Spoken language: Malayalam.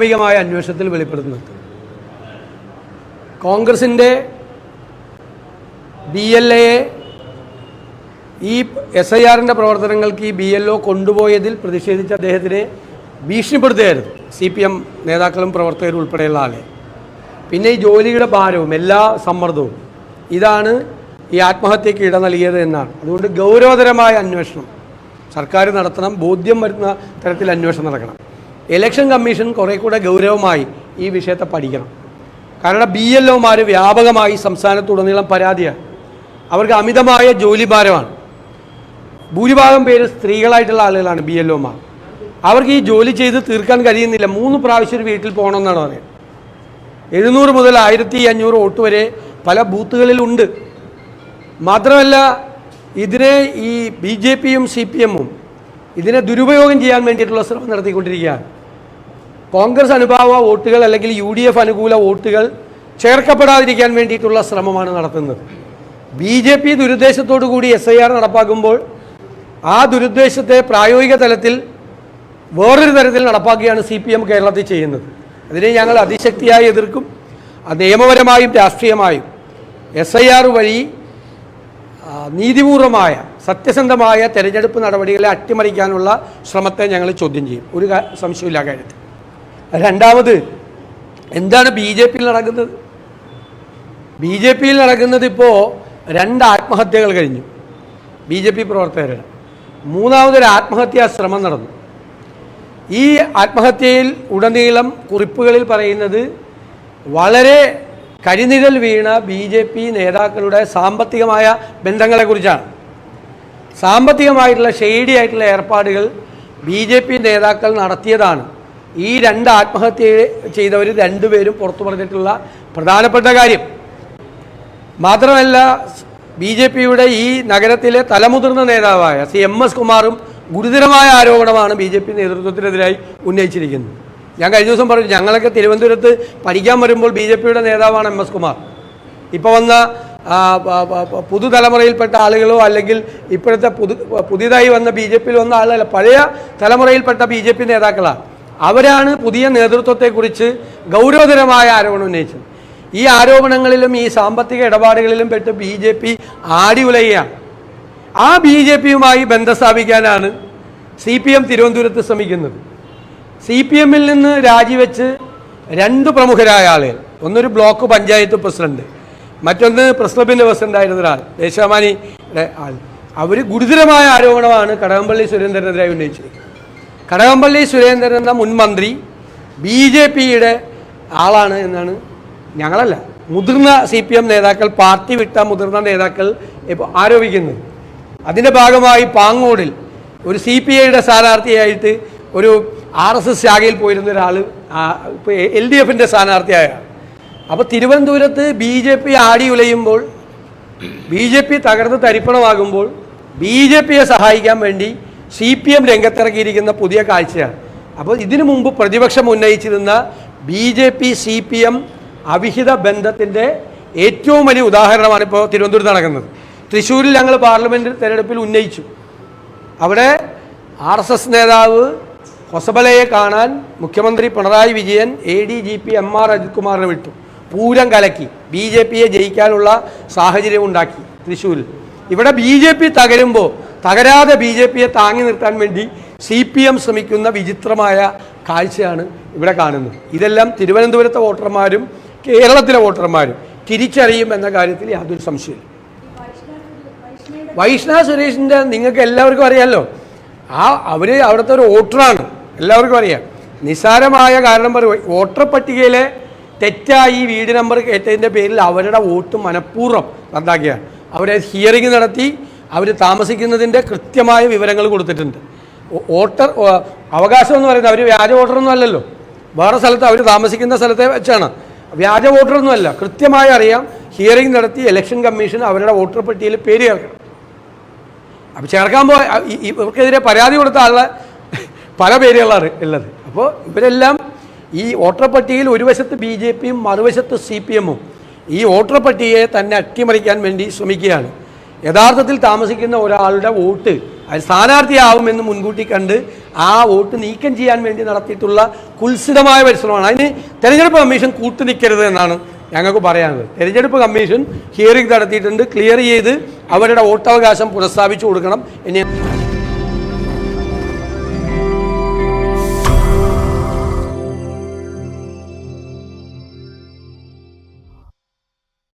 പ്രാഥമികമായ അന്വേഷണത്തിൽ വെളിപ്പെടുത്തുന്നത് കോൺഗ്രസിന്റെ ബി എൽ എയെ ഈ എസ് ഐ ആറിന്റെ പ്രവർത്തനങ്ങൾക്ക് ഈ ബി എൽ ഒ കൊണ്ടുപോയതിൽ പ്രതിഷേധിച്ച അദ്ദേഹത്തിനെ ഭീഷണിപ്പെടുത്തുകയായിരുന്നു. സി പി എം നേതാക്കളും പ്രവർത്തകരും ഉൾപ്പെടെയുള്ള ആളെ. പിന്നെ ഈ ജോലിയുടെ ഭാരവും എല്ലാ സമ്മർദ്ദവും ഇതാണ് ഈ ആത്മഹത്യക്ക് ഇട നൽകിയത് എന്നാണ്. അതുകൊണ്ട് ഗൗരവതരമായ അന്വേഷണം. സർക്കാർ നടത്തണം ബോധ്യം വരുന്ന തരത്തിൽ അന്വേഷണം നടക്കണം. ഇലക്ഷൻ കമ്മീഷൻ കുറേ കൂടെ ഗൗരവമായി ഈ വിഷയത്തെ പഠിക്കണം. കാരണം ബി എൽ ഒമാർ വ്യാപകമായി സംസ്ഥാനത്തുടനീളം പരാതിയാണ്. അവർക്ക് അമിതമായ ജോലിഭാരമാണ്. ഭൂരിഭാഗം പേര് സ്ത്രീകളായിട്ടുള്ള ആളുകളാണ് ബി എൽ ഒമാർ അവർക്ക് ഈ ജോലി ചെയ്ത് തീർക്കാൻ കഴിയുന്നില്ല. മൂന്ന് പ്രാവശ്യം ഒരു വീട്ടിൽ പോകണമെന്നാണ് പറയുന്നത്. എഴുന്നൂറ് മുതൽ ആയിരത്തി അഞ്ഞൂറ് വോട്ട് വരെ പല ബൂത്തുകളിലുണ്ട്. മാത്രമല്ല ഇതിനെ ഈ ബി ജെ പിയും സി പി എമ്മും ഇതിനെ ദുരുപയോഗം ചെയ്യാൻ വേണ്ടിയിട്ടുള്ള ശ്രമം നടത്തിക്കൊണ്ടിരിക്കുകയാണ്. കോൺഗ്രസ് അനുഭാവ വോട്ടുകൾ അല്ലെങ്കിൽ യു ഡി എഫ് അനുകൂല വോട്ടുകൾ ചേർക്കപ്പെടാതിരിക്കാൻ വേണ്ടിയിട്ടുള്ള ശ്രമമാണ് നടത്തുന്നത്. ബി ജെ പി ദുരുദ്ദേശത്തോടു കൂടി എസ് ഐ ആർ നടപ്പാക്കുമ്പോൾ ആ ദുരുദ്ദേശത്തെ പ്രായോഗിക തലത്തിൽ വേറൊരു തരത്തിൽ നടപ്പാക്കുകയാണ് സി പി എം കേരളത്തിൽ ചെയ്യുന്നത്. അതിനെ ഞങ്ങൾ അതിശക്തിയായി എതിർക്കും നിയമപരമായും രാഷ്ട്രീയമായും. എസ് ഐ ആർ വഴി നീതിപൂർവമായ സത്യസന്ധമായ തെരഞ്ഞെടുപ്പ് നടപടികളെ അട്ടിമറിക്കാനുള്ള ശ്രമത്തെ ഞങ്ങൾ ചോദ്യം ചെയ്യും. ഒരു സംശയമില്ലാ കാര്യത്തിൽ. രണ്ടാമത് എന്താണ് ബി ജെ പിയിൽ നടക്കുന്നത്? ബി ജെ പിയിൽ നടക്കുന്നത് ഇപ്പോൾ രണ്ട് ആത്മഹത്യകൾ കഴിഞ്ഞു. ബി ജെ പി പ്രവർത്തകരുടെ മൂന്നാമതൊരു ആത്മഹത്യാ ശ്രമം നടന്നു. ഈ ആത്മഹത്യയിൽ ഉടനീളം കുറിപ്പുകളിൽ പറയുന്നത് വളരെ കരിനിഴൽ വീണ ബി ജെ പി നേതാക്കളുടെ സാമ്പത്തികമായ ബന്ധങ്ങളെക്കുറിച്ചാണ്. സാമ്പത്തികമായിട്ടുള്ള ഷെയ്ഡി ആയിട്ടുള്ള ഏർപ്പാടുകൾ ബി ജെ പി നേതാക്കൾ നടത്തിയതാണ്. ഈ രണ്ട് ആത്മഹത്യ ചെയ്തവർ രണ്ടുപേരും പുറത്തു പറഞ്ഞിട്ടുള്ള പ്രധാനപ്പെട്ട കാര്യം. മാത്രമല്ല ബി ജെ പിയുടെ ഈ നഗരത്തിലെ തലമുതിർന്ന നേതാവായ സി എം എസ് കുമാറും ഗുരുതരമായ ആരോപണമാണ് ബി ജെ പി നേതൃത്വത്തിനെതിരായി ഉന്നയിച്ചിരിക്കുന്നത്. ഞാൻ കഴിഞ്ഞ ദിവസം പറഞ്ഞു ഞങ്ങളൊക്കെ തിരുവനന്തപുരത്ത് പഠിക്കാൻ വരുമ്പോൾ ബി ജെ പിയുടെ നേതാവാണ് എം എസ് കുമാർ. ഇപ്പോൾ വന്ന പുതുതലമുറയിൽപ്പെട്ട ആളുകളോ അല്ലെങ്കിൽ ഇപ്പോഴത്തെ പുതു പുതിയതായി വന്ന ബി ജെ പിയിൽ വന്ന ആളല്ല പഴയ തലമുറയിൽപ്പെട്ട ബി ജെ പി നേതാക്കളാണ്. അവരാണ് പുതിയ നേതൃത്വത്തെക്കുറിച്ച് ഗൗരവതരമായ ആരോപണം ഉന്നയിച്ചത്. ഈ ആരോപണങ്ങളിലും ഈ സാമ്പത്തിക ഇടപാടുകളിലും പെട്ട് ബി ജെ പി ആടി ഉലയുകയാണ് ആ ബി ജെ പിയുമായി ബന്ധം സ്ഥാപിക്കാനാണ് സി പി എം തിരുവനന്തപുരത്ത് ശ്രമിക്കുന്നത്. സി പി എമ്മിൽ നിന്ന് രാജിവെച്ച് രണ്ട് പ്രമുഖരായ ആളുകൾ ഒന്നൊരു ബ്ലോക്ക് പഞ്ചായത്ത് പ്രസിഡന്റ് മറ്റൊന്ന് പ്രസ് ക്ലബിന്റെ പ്രസിഡന്റായിരുന്ന ഒരാൾ ദേശാമാനിയുടെ ആൾ. അവർ ഗുരുതരമായ ആരോപണമാണ് കടകംപള്ളി സുരേന്ദ്രനെതിരായി ഉന്നയിച്ചിരിക്കുന്നത്. കടകംപള്ളി സുരേന്ദ്രൻ എന്ന മുൻ മന്ത്രി ബി ജെ പിയുടെ ആളാണ് എന്നാണ് ഞങ്ങളല്ല. മുതിർന്ന സി പി എം നേതാക്കൾ പാർട്ടി വിട്ട മുതിർന്ന നേതാക്കൾ ഇപ്പോൾ ആരോപിക്കുന്നത് അതിന്റെ ഭാഗമായി പാങ്ങോടിൽ ഒരു സി പി ഐയുടെ സ്ഥാനാർത്ഥിയായിട്ട് ഒരു ആർ എസ് എസ് ശാഖയിൽ പോയിരുന്ന ഒരാൾ ഇപ്പോൾ എൽ ഡി എഫിന്റെ സ്ഥാനാർത്ഥിയായ അപ്പോൾ തിരുവനന്തപുരത്ത് ബി ജെ പി ആടി ഉലയുമ്പോൾ ബി ജെ പി തകർന്ന് തരിപ്പണമാകുമ്പോൾ ബി ജെ പിയെ സഹായിക്കാൻ വേണ്ടി സി പി എം രംഗത്തിറങ്ങിയിരിക്കുന്ന പുതിയ കാഴ്ചയാണ്. അപ്പോൾ ഇതിനു മുമ്പ് പ്രതിപക്ഷം ഉന്നയിച്ചിരുന്ന B J P C P M അവിഹിത ബന്ധത്തിന്റെ ഏറ്റവും വലിയ ഉദാഹരണമാണ് ഇപ്പോൾ തിരുവനന്തപുരത്ത് നടക്കുന്നത്. തൃശ്ശൂരിൽ ഞങ്ങൾ പാർലമെന്റ് തെരഞ്ഞെടുപ്പിൽ ഉന്നയിച്ചു. അവിടെ ആർ എസ് എസ് നേതാവ് ഹൊസബലയെ കാണാൻ മുഖ്യമന്ത്രി Pinarayi Vijayan A D G P M R Ajith കുമാറിനെ വിട്ടു. പൂരം കലക്കി ബി ജെ പിയെ ജയിക്കാനുള്ള സാഹചര്യം ഉണ്ടാക്കി തൃശ്ശൂരിൽ. ഇവിടെ ബി ജെ പി തകരുമ്പോൾ തകരാതെ ബി ജെ പിയെ താങ്ങി നിർത്താൻ വേണ്ടി സി പി എം ശ്രമിക്കുന്ന വിചിത്രമായ കാഴ്ചയാണ് ഇവിടെ കാണുന്നത്. ഇതെല്ലാം തിരുവനന്തപുരത്തെ വോട്ടർമാരും കേരളത്തിലെ വോട്ടർമാരും തിരിച്ചറിയും എന്ന കാര്യത്തിൽ യാതൊരു സംശയമില്ല വൈഷ്ണവ സുരേഷിന്റെ നിങ്ങൾക്ക് എല്ലാവർക്കും അറിയാമല്ലോ ആ അവർ അവിടുത്തെ ഒരു വോട്ടറാണ്. എല്ലാവർക്കും അറിയാം. നിസ്സാരമായ കാരണം പറയും വോട്ടർ പട്ടികയിലെ തെറ്റായി വീട് നമ്പർ കയറ്റതിന്റെ പേരിൽ അവരുടെ വോട്ട് മനഃപൂർവം റദ്ദാക്കിയാണ് അവരെ ഹിയറിംഗ് നടത്തി അവർ താമസിക്കുന്നതിന്റെ കൃത്യമായ വിവരങ്ങൾ കൊടുത്തിട്ടുണ്ട്. വോട്ടർ അവകാശം എന്ന് പറയുന്നത് അവർ വ്യാജ വോട്ടറൊന്നും അല്ലല്ലോ. വേറെ സ്ഥലത്ത് അവർ താമസിക്കുന്ന സ്ഥലത്തെ വെച്ചാണ്. വ്യാജ വോട്ടറൊന്നും അല്ല. കൃത്യമായി അറിയാം ഹിയറിംഗ് നടത്തി ഇലക്ഷൻ കമ്മീഷൻ അവരുടെ വോട്ടർ പട്ടികയിൽ പേര് ചേർക്കണം. അപ്പോൾ ചേർക്കാൻ പോ ഇവർക്കെതിരെ പരാതി കൊടുത്ത ആളെ പല പേരുകളാണ് ഉള്ളത്. അപ്പോൾ ഇവരെല്ലാം ഈ വോട്ടർ പട്ടികയിൽ ഒരു വശത്ത് ബി ജെ പിയും മറുവശത്ത് സി പി എമ്മും ഈ വോട്ടർ പട്ടികയെ തന്നെ അട്ടിമറിക്കാൻ വേണ്ടി ശ്രമിക്കുകയാണ്. യഥാർത്ഥത്തിൽ താമസിക്കുന്ന ഒരാളുടെ വോട്ട് അത് സ്ഥാനാർത്ഥിയാവുമെന്ന് മുൻകൂട്ടി കണ്ട് ആ വോട്ട് നീക്കം ചെയ്യാൻ വേണ്ടി നടത്തിയിട്ടുള്ള കുൽസിതമായ പരിശ്രമമാണ്. അതിന് തെരഞ്ഞെടുപ്പ് കമ്മീഷൻ കൂട്ടുനിൽക്കരുത് എന്നാണ് ഞങ്ങൾക്ക് പറയാനുള്ളത്. തെരഞ്ഞെടുപ്പ് കമ്മീഷൻ ഹിയറിംഗ് നടത്തിയിട്ടുണ്ട്. ക്ലിയർ ചെയ്ത് അവരുടെ വോട്ടവകാശം പുനഃസ്ഥാപിച്ചു കൊടുക്കണം ഇനി